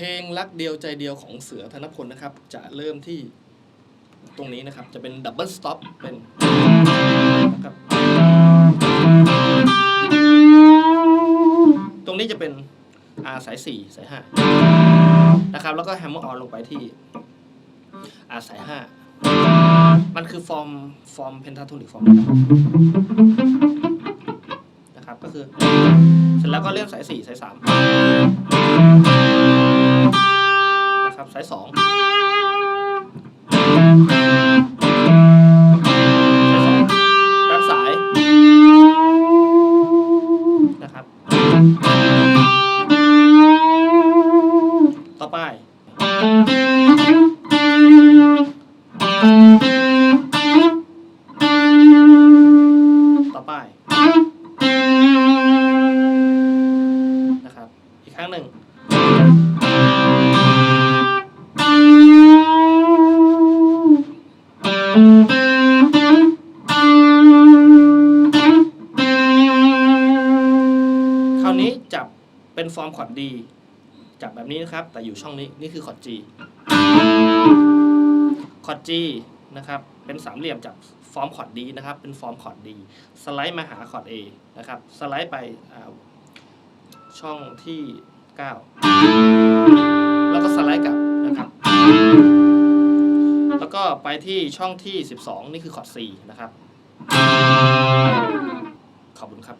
พลงรักเดียวใจเดียวของเสือธนพลนะครับ จะเริ่มที่ตรงนี้นะครับ จะเป็นดับเบิลสต็อปเป็นนะครับตรงนี้จะเป็น R สาย 4 สาย 5 นะครับ แล้วก็แฮมเมอร์ออนลงไปที่ R สาย 5 มันคือฟอร์มฟอร์มเพนทาโทนิกฟอร์มนะครับ ก็คือ เสร็จแล้วก็เลื่อนสาย 4 สาย 3 รับสายนะครับ ต่อไป ต่อไป นะครับ อีกครั้งหนึ่ง คราวนี้จับเป็นฟอร์มคอร์ดดีจับแบบนี้นะครับ แต่อยู่ช่องนี้นี่คือคอร์ด G คอร์ด G นะครับเป็นสามเหลี่ยมจับฟอร์มคอร์ดดีนะครับ เป็นฟอร์มคอร์ดดีสไลด์มาหาคอร์ด A นะครับสไลด์ไปช่องที่ 9 แล้วก็ไปที่ช่องที่ 12 นี่คือคอร์ด C นะครับ ขอบคุณครับ